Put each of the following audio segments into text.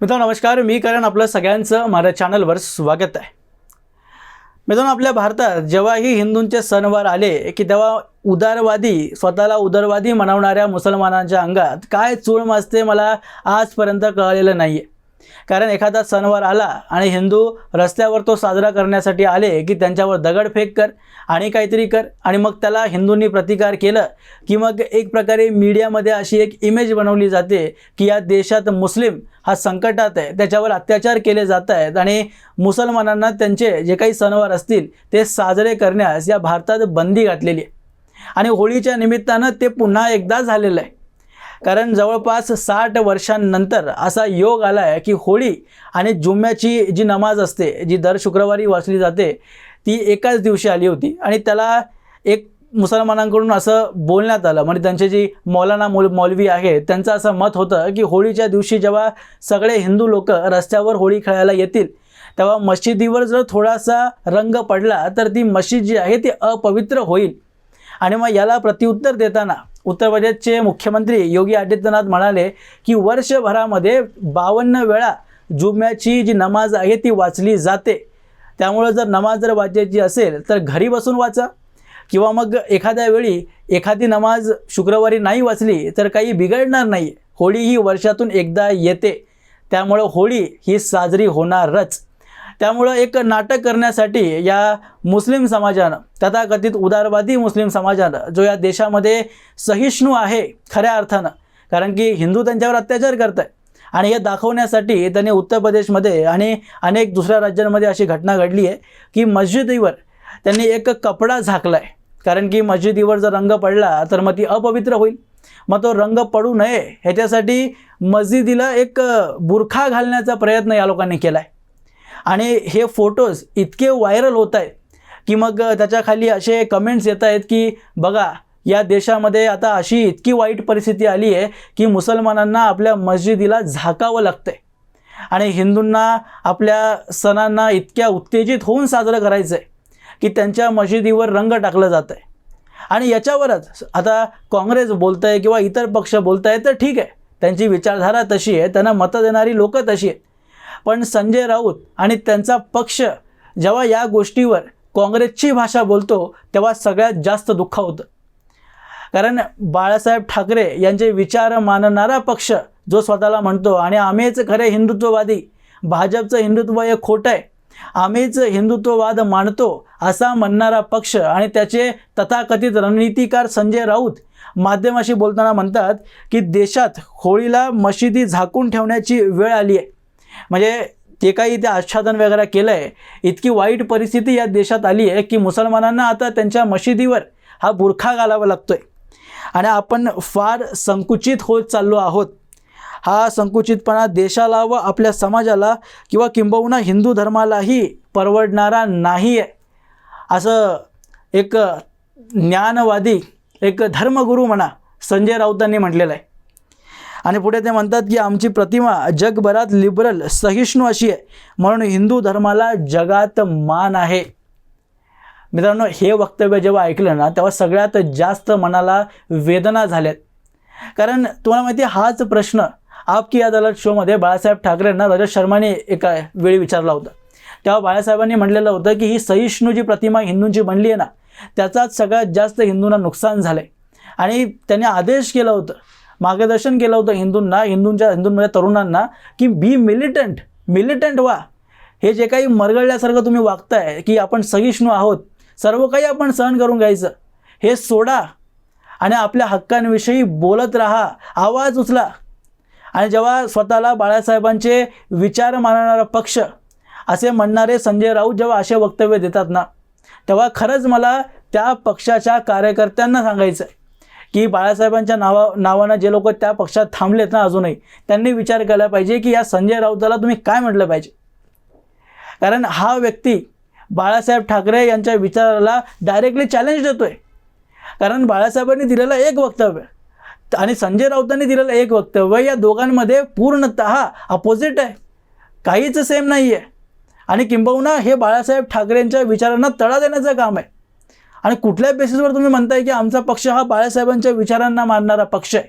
मित्रांनो नमस्कार. मी करण. आपलं सगळ्यांचं माझ्या चॅनलवर स्वागत आहे. मित्रांनो आपल्या भारतात जेव्हाही हिंदूंचे सणवार आले की तेव्हा उदारवादी स्वतःला उदारवादी म्हणवणाऱ्या मुसलमानांच्या अंगात काय चूळ माजते मला आजपर्यंत कळलेलं नाही आहे कारण एखादा सणवार आला आणि हिंदू रस्त्यावर तो साजरा करण्यासाठी आले की त्यांच्यावर दगडफेक कर आणि काहीतरी कर आणि मग त्याला हिंदूंनी प्रतिकार केलं की मग एक प्रकारे मीडियामध्ये अशी एक इमेज बनवली जाते की या देशात मुस्लिम हा संकटात आहे. त्याच्यावर अत्याचार केले जात आहेत आणि मुसलमानांना त्यांचे जे काही सणवार असतील ते साजरे करण्यास या भारतात बंदी घातलेली आहे. आणि होळीच्या निमित्तानं ते पुन्हा एकदा झालेलं आहे. कारण जवळपास साठ वर्षांनंतर असा योग आला आहे की होळी आणि जुम्म्याची जी नमाज असते जी दर शुक्रवारी वाचली जाते ती एकाच दिवशी आली होती. आणि त्याला एक मुसलमानांकडून असं बोलण्यात आलं. म्हणजे त्यांचे जी मौलाना मौल मौलवी आहे त्यांचं असं मत होतं की होळीच्या दिवशी जेव्हा सगळे हिंदू लोक रस्त्यावर होळी खेळायला येतील तेव्हा मशिदीवर जर थोडासा रंग पडला तर ती मशीद जी आहे ती अपवित्र होईल. आणि मग याला प्रत्युत्तर देताना उत्तर प्रदेशचे मुख्यमंत्री योगी आदित्यनाथ म्हणाले की वर्षभरामध्ये बावन्न वेळा जुम्म्याची जी नमाज आहे ती वाचली जाते. त्यामुळं जर नमाज जर वाचायची असेल तर घरी बसून वाचा. किंवा मग एखाद्या वेळी एखादी नमाज शुक्रवारी नाही वाचली तर काही बिघडणार नाही. होळी ही वर्षातून एकदा येते. त्यामुळं होळी ही साजरी होणारच. त्यामुळं एक नाटक करण्यासाठी या मुस्लिम समाजानं तथाकथित उदारवादी मुस्लिम समाजानं जो या देशामध्ये सहिष्णू आहे खऱ्या अर्थानं कारण की हिंदू त्यांच्यावर अत्याचार करत आहे आणि हे दाखवण्यासाठी त्यांनी उत्तर प्रदेशमध्ये आणि अनेक दुसऱ्या राज्यांमध्ये अशी घटना घडली आहे की मस्जिदीवर त्यांनी एक कपडा झाकला आहे कारण की मस्जिदीवर जर रंग पडला तर मग ती अपवित्र होईल. मग तो रंग पडू नये ह्याच्यासाठी मस्जिदीला एक बुरखा घालण्याचा प्रयत्न या लोकांनी केला आहे आणि हे फोटोज इतके व्हायरल होत आहेत की मग त्याच्याखाली असे कमेंट्स येत आहेत की बघा या देशामध्ये आता अशी इतकी वाईट परिस्थिती आली आहे की मुसलमानांना आपल्या मस्जिदीला झाकावं लागतंय. आणि हिंदूंना आपल्या सणांना इतक्या उत्तेजित होऊन साजरं करायचं आहे की त्यांच्या मशिदीवर रंग टाकलं जात आहे आणि याच्यावरच आता काँग्रेस बोलत आहे किंवा इतर पक्ष बोलत आहे तर ठीक आहे. त्यांची विचारधारा तशी आहे त्यांना मतं देणारी लोकं तशी आहेत. पण संजय राऊत आणि त्यांचा पक्ष जेव्हा या गोष्टीवर काँग्रेसची भाषा बोलतो तेव्हा सगळ्यात जास्त दुःख होतं. कारण बाळासाहेब ठाकरे यांचे विचार मानणारा पक्ष जो स्वतःला म्हणतो आणि आम्हीच खरे हिंदुत्ववादी भाजपचं हिंदुत्व हे खोटं आहे. आम्हीच हिंदुत्ववाद मानतो असा म्हणणारा पक्ष आणि त्याचे तथाकथित रणनीतिकार संजय राऊत माध्यमाशी बोलताना म्हणतात की देशात होळीला मशिदी झाकून ठेवण्याची वेळ आली आहे. म्हणजे जे काही ते आच्छादन वगैरे केलं आहे इतकी वाईट परिस्थिती या देशात आली आहे की मुसलमानांना आता त्यांच्या मशिदीवर हा बुरखा घालावा लागतो आहे आणि आपण फार संकुचित होत चाललो आहोत. हा संकुचितपणा देशाला व आपल्या समाजाला किंवा किंबहुना हिंदू धर्मालाही परवडणारा नाही आहे असं एक ज्ञानवादी एक धर्मगुरू म्हणा संजय राऊतांनी म्हटलेलं आहे. आणि पुढे ते म्हणतात की आमची प्रतिमा जगभरात लिबरल सहिष्णू अशी आहे. म्हणून हिंदू धर्माला जगात मान आहे. मित्रांनो हे वक्तव्य जेव्हा ऐकलं ना तेव्हा सगळ्यात जास्त मनाला वेदना झाल्यात. कारण तुम्हाला माहिती आहे हाच प्रश्न आप की अदालत शोमध्ये बाळासाहेब ठाकरेंना रजत शर्माने एका वेळी विचारला होता. तेव्हा बाळासाहेबांनी म्हटलेलं होतं की ही सहिष्णू जी प्रतिमा हिंदूंची बनली आहे ना त्याचाच सगळ्यात जास्त हिंदूंना नुकसान झालं आहे आणि त्यांनी आदेश केलं होतं मार्गदर्शन केलं होतं हिंदूंना हिंदूंच्या हिंदूंमध्ये तरुणांना की बी मिलिटंट मिलिटंट व्हा. हे जे काही मरगळल्यासारखं तुम्ही वागताय की आपण सहिष्णू आहोत सर्व काही आपण सहन करून घ्यायचं हे सोडा. आणि आपल्या हक्कांविषयी बोलत राहा आवाज उचला. आणि जेव्हा स्वतःला बाळासाहेबांचे विचार मानणारा पक्ष असे म्हणणारे संजय राऊत जेव्हा असे वक्तव्य देतात ना तेव्हा खरंच मला त्या पक्षाच्या कार्यकर्त्यांना सांगायचं आहे की बाळासाहेबांच्या नावा नावानं जे लोक त्या पक्षात थांबलेत ना अजूनही त्यांनी विचार केला पाहिजे की या संजय राऊताला तुम्ही काय म्हटलं पाहिजे? कारण हा व्यक्ती बाळासाहेब ठाकरे यांच्या विचाराला डायरेक्टली चॅलेंज देतोय. कारण बाळासाहेबांनी दिलेलं एक वक्तव्य आणि संजय राऊतांनी दिलेलं एक वक्तव्य या दोघांमध्ये पूर्णत अपोजिट आहे. काहीच सेम नाही आहे आणि किंबहुना हे बाळासाहेब ठाकरेंच्या विचारांना तडा देण्याचं काम आहे. आणि कुठल्या बेसिसवर तुम्ही म्हणताय की आमचा पक्ष हा बाळासाहेबांच्या विचारांना मानणारा पक्ष आहे?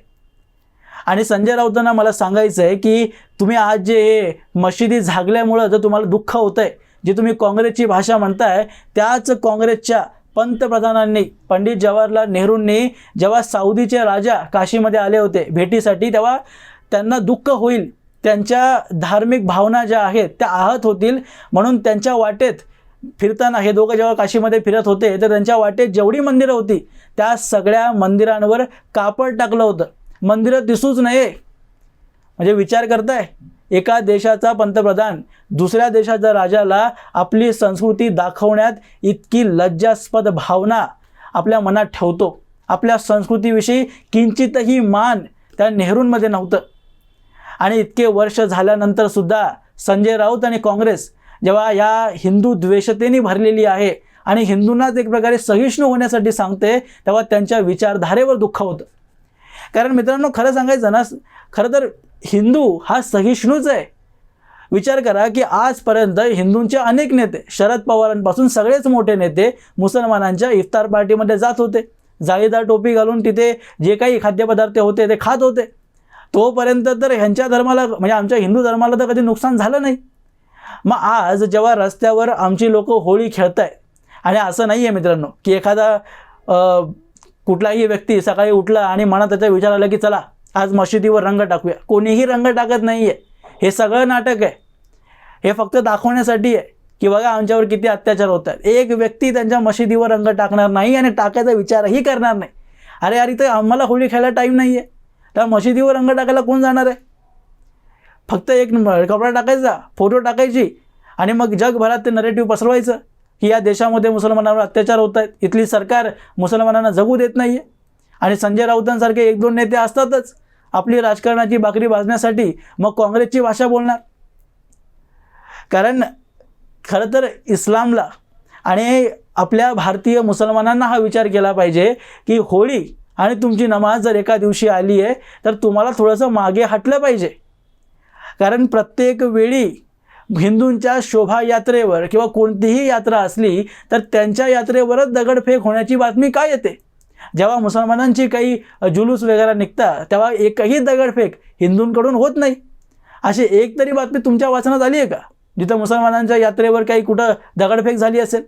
आणि संजय राऊतांना मला सांगायचं आहे की तुम्ही आज जे हे मशिदी झागल्यामुळं जर तुम्हाला दुःख होतं आहे जे तुम्ही काँग्रेसची भाषा म्हणताय त्याच काँग्रेसच्या पंतप्रधानांनी पंडित जवाहरलाल नेहरूंनी जेव्हा साऊदीचे राजा काशीमध्ये आले होते भेटीसाठी तेव्हा त्यांना दुःख होईल. त्यांच्या धार्मिक भावना ज्या आहेत त्या आहत होतील. म्हणून त्यांच्या वाटेत फिरताना हे दोघं जेव्हा काशीमध्ये फिरत होते तर त्यांच्या वाटेत जेवढी मंदिरं होती त्या सगळ्या मंदिरांवर कापड टाकलं होतं. मंदिरं दिसूच नये. म्हणजे विचार करताय? एका देशाचा पंतप्रधान दुसऱ्या देशाच्या राजाला आपली संस्कृती दाखवण्यात इतकी लज्जास्पद भावना आपल्या मनात ठेवतो. आपल्या संस्कृतीविषयी किंचितही मान त्या नेहरूंमध्ये नव्हतं. आणि इतके वर्ष झाल्यानंतर सुद्धा संजय राऊत आणि काँग्रेस जेव्हा या हिंदू द्वेषतेने भरलेली आहे आणि हिंदूंनाच एक प्रकारे सहिष्णू होण्यासाठी सांगते तेव्हा त्यांच्या विचारधारेवर दुःख होतं. कारण मित्रांनो खरं सांगायचं ना खरं तर हिंदू हा सहिष्णूच आहे. विचार करा की आजपर्यंत हिंदूंचे अनेक नेते शरद पवारांपासून सगळेच मोठे नेते मुसलमानांच्या इफ्तार पार्टीमध्ये जात होते. जाळीदार टोपी घालून तिथे जे काही खाद्यपदार्थ होते ते खात होते. तोपर्यंत तर ह्यांच्या धर्माला म्हणजे आमच्या हिंदू धर्माला तर कधी नुकसान झालं नाही. मग आज जेव्हा रस्त्यावर आमची लोक होळी खेळत आहे आणि असं नाही आहे मित्रांनो की एखादा कुठलाही व्यक्ती सकाळी उठला आणि मनात त्याचा विचार आला की चला आज मशिदीवर रंग टाकूया. कोणीही रंग टाकत नाही आहे हे सगळं नाटक आहे. हे फक्त दाखवण्यासाठी आहे. की बघा आमच्यावर किती अत्याचार होत आहेत एक व्यक्ती त्यांच्या मशिदीवर रंग टाकणार नाही आणि टाकायचा विचारही करणार नाही. अरे अरे तर आम्हाला होळी खेळायला टाईम नाही आहे त्या मशिदीवर रंग टाकायला कोण जाणार आहे? फक्त एक नंबर कपडा टाकायचा फोटो टाकायची आणि मग जगभरात ते नरेटिव्ह पसरवायचं. की या देशामध्ये मुसलमानांवर अत्याचार होत आहेत. इथली सरकार मुसलमानांना जगू देत नाही आहे आणि संजय राऊतांसारखे एक दोन नेते असतातच आपली राजकारणाची बाकरी भाजण्यासाठी मग काँग्रेसची भाषा बोलणार. कारण खरं तर इस्लामला आणि आपल्या भारतीय मुसलमानांना हा विचार केला पाहिजे की होळी आणि तुमची नमाज जर एका दिवशी आली आहे तर तुम्हाला थोडंसं मागे हटलं पाहिजे. कारण प्रत्येक वेळी हिंदूंच्या शोभायात्रेवर किंवा कोणतीही यात्रा असली तर त्यांच्या यात्रेवरच दगडफेक होण्याची बातमी काय येते? जेव्हा मुसलमानांची काही जुलूस वगैरे निघतात तेव्हा एकही दगडफेक हिंदूंकडून होत नाही. अशी एक तरी बातमी तुमच्या वाचनात आली आहे का? जिथं मुसलमानांच्या यात्रेवर काही कुठं दगडफेक झाली असेल?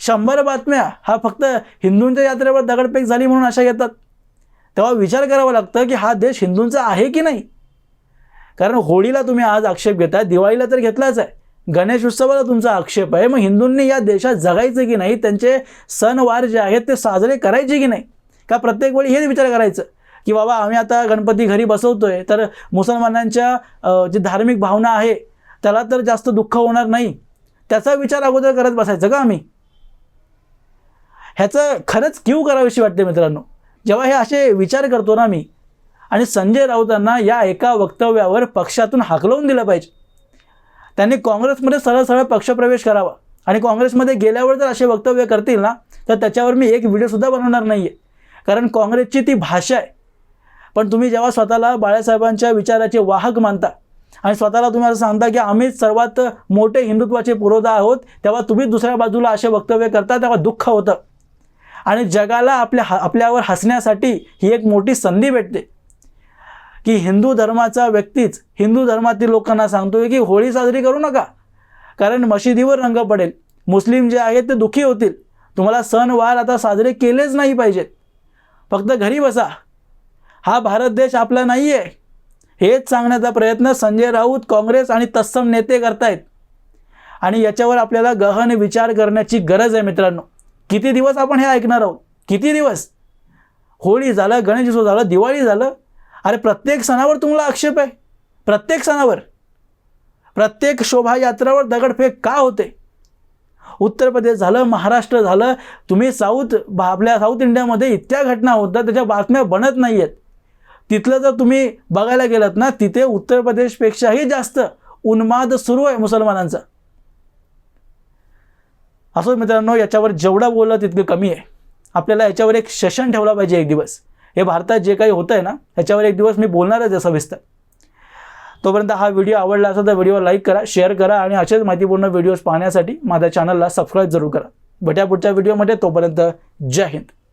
शंभर बातम्या हा फक्त हिंदूंच्या यात्रेवर दगडफेक झाली म्हणून अशा येतात. तेव्हा विचार करावा लागतं की हा देश हिंदूंचा आहे की नाही? कारण होळीला तुम्ही आज आक्षेप घेताय दिवाळीला तर घेतलाच आहे. गणेश उत्सवाला तुमचा आक्षेप आहे. मग हिंदूंनी या देशात जगायचं की नाही? त्यांचे सणवार जे आहेत ते साजरे करायचे की नाही? का प्रत्येक वेळी हेच विचार करायचं? की बाबा आम्ही आता गणपती घरी बसवतोय तर मुसलमानांच्या जी धार्मिक भावना आहे त्याला तर जास्त दुःख होणार नाही. त्याचा विचार अगोदर करत बसायचं का आम्ही? ह्याचं खरंच क्यू करावीशी वाटते मित्रांनो? जेव्हा हे असे विचार करतो ना मी आणि संजय राऊतांना या एका वक्तव्यावर पक्षातून हाकलवून दिलं पाहिजे. त्यांनी काँग्रेसमध्ये सरळ सरळ पक्षप्रवेश करावा. आणि काँग्रेसमध्ये गेल्यावर जर असे वक्तव्य करतील ना तर त्याच्यावर मी एक व्हिडिओसुद्धा बनवणार नाही आहे कारण काँग्रेसची ती भाषा आहे. पण तुम्ही जेव्हा स्वतःला बाळासाहेबांच्या विचाराचे वाहक मानता आणि स्वतःला तुम्ही असं सांगता की आम्हीच सर्वात मोठे हिंदुत्वाचे पुरोधा आहोत तेव्हा तुम्ही दुसऱ्या बाजूला असे वक्तव्य करता तेव्हा दुःख होतं. आणि जगाला आपल्या हा आपल्यावर हसण्यासाठी ही एक मोठी संधी भेटते. की हिंदू धर्माचा व्यक्तीच हिंदू धर्मातील लोकांना सांगतोय की होळी साजरी करू नका. कारण मशिदीवर रंग पडेल. मुस्लिम जे आहेत ते दुःखी होतील. तुम्हाला सणवार आता साजरे केलेच नाही पाहिजेत. फक्त घरी बसा. हा भारत देश आपला नाही आहे हेच सांगण्याचा प्रयत्न संजय राऊत काँग्रेस आणि तत्सम नेते करतायत. आणि याच्यावर आपल्याला गहन विचार करण्याची गरज आहे मित्रांनो. किती दिवस आपण हे ऐकणार आहोत? किती दिवस? होळी झालं गणेश उत्सव झालं दिवाळी झालं अरे प्रत्येक सणावर तुम्हाला आक्षेप आहे. प्रत्येक सणावर. प्रत्येक शोभायात्रावर दगडफेक का होते? उत्तर प्रदेश झालं महाराष्ट्र झालं तुम्ही साऊथ भा- आपल्या साऊथ इंडियामध्ये इतक्या घटना होतात त्याच्या बातम्या बनत नाही आहेत तिथलं जर तुम्ही बघायला गेलात ना तिथे उत्तर प्रदेशपेक्षाही जास्त उन्माद सुरू आहे मुसलमानांचा. असो मित्रांनो याच्यावर जेवढं बोललं तितकं कमी आहे. आपल्याला याच्यावर एक सेशन ठेवला पाहिजे एक दिवस. हे भारतात जे काही होतं आहे ना ह्याच्यावर एक दिवस मी बोलणारच आहे सविस्तर. तोपर्यंत हा व्हिडिओ आवडला असेल तर व्हिडिओ लाईक करा शेअर करा आणि असेच माहितीपूर्ण व्हिडिओज पाहण्यासाठी माझ्या चॅनलला सबस्क्राईब जरूर करा. भेट्या पुढच्या व्हिडिओमध्ये तोपर्यंत जय हिंद.